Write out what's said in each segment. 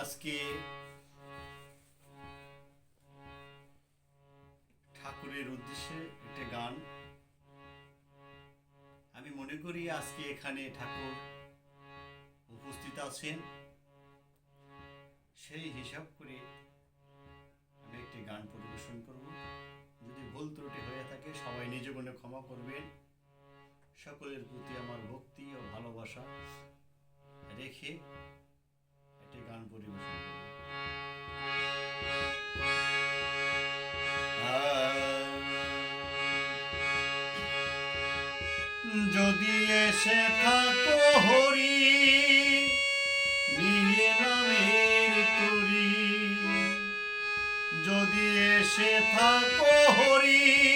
আজকে ঠাকুরের উদ্দেশ্যে একটা গান। আমি মনে করি আজকে এখানে ঠাকুর উপস্থিত আছেন। সেই হিসাব করে আমি একটি গান পরিবেশন করব। যদি ভুল ত্রুটি হয়ে থাকে, সবাই নিজ মনে ক্ষমা করবেন। সকলের প্রতি আমার ভক্তি ও ভালোবাসা রেখে একটি গান পরিবেশন যদি এসে থাকো হরি নিয়ে নামের তুরি যদি এসে থাকো হরি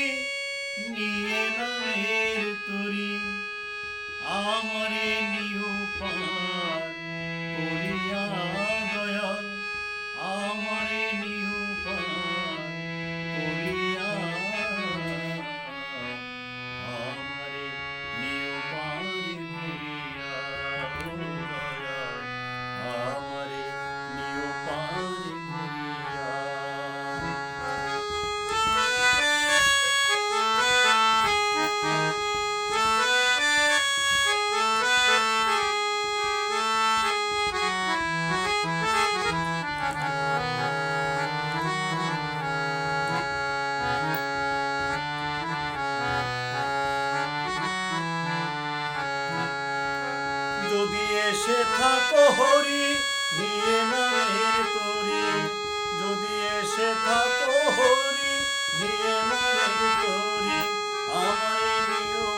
এসে থাকো হরি, নিয়ে নামের তরি। যদি এসে থাকো হরি, নিয়ে নামের তরি। আমারে নিও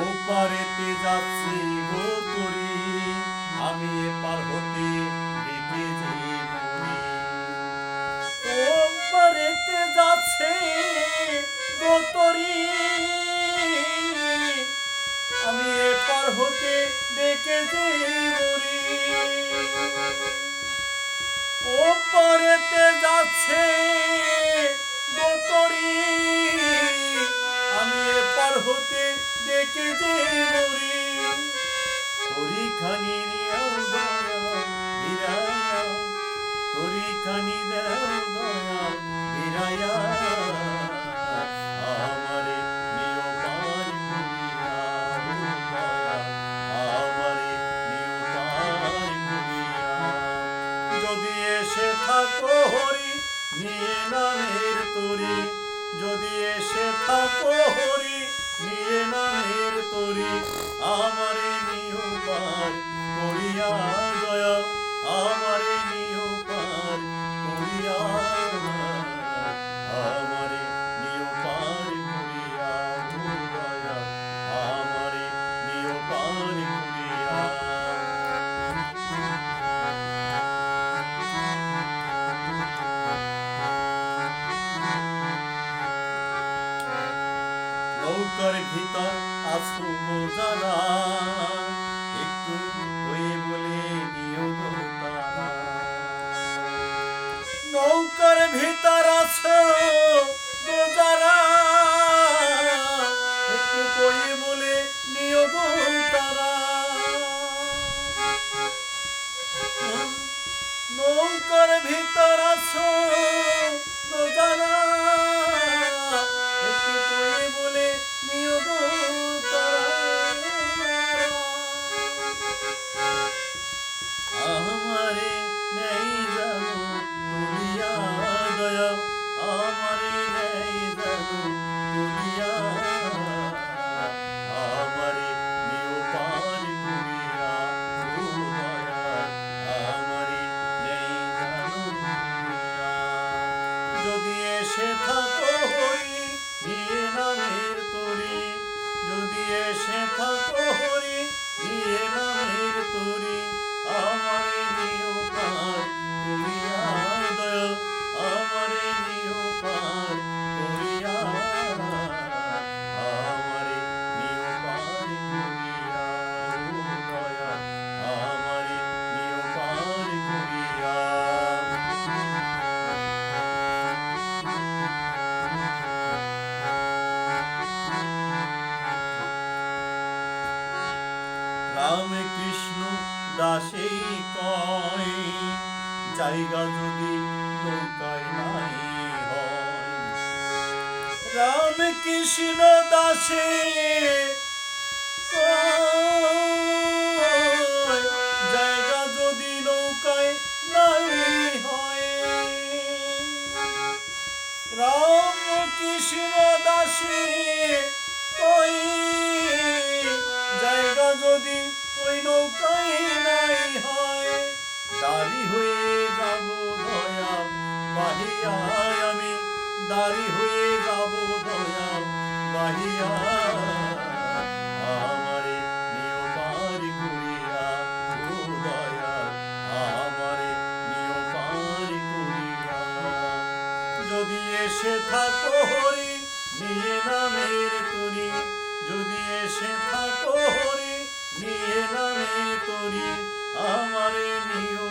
ওপারেতে যাচ্ছি গো তরি আমি এপার হতে দেখে যে ওপারেতে যাচ্ছে এসে থাকো হরি নিয়ে নামের তরি যদি এসে থাকো হরি নিয়ে নামের তরি আমারে নিও যারা একটু হয়ে বলে তারা। নৌকার ভিতর আছো যারা যদি এসে থাকো হরি নিয়ে নামের তরি। যদি এসে থাকো হরি নিয়ে নামের তরি। কয়, জায়গা যদি নৌকায় নাই হয়। রাম কৃষ্ণ দাসে জায়গা যদি নৌকায় নাই হয়। রাম কৃষ্ণ দাসে বাহিয়া আমি দাড়ি হয়ে যাব দয়া বাহিয়া আমারে নিও পার করিয়া ও দয়া আমারে নিও করিয়া। যদি এসে থাকো হরি, নিয়ে নামের আমারে নিও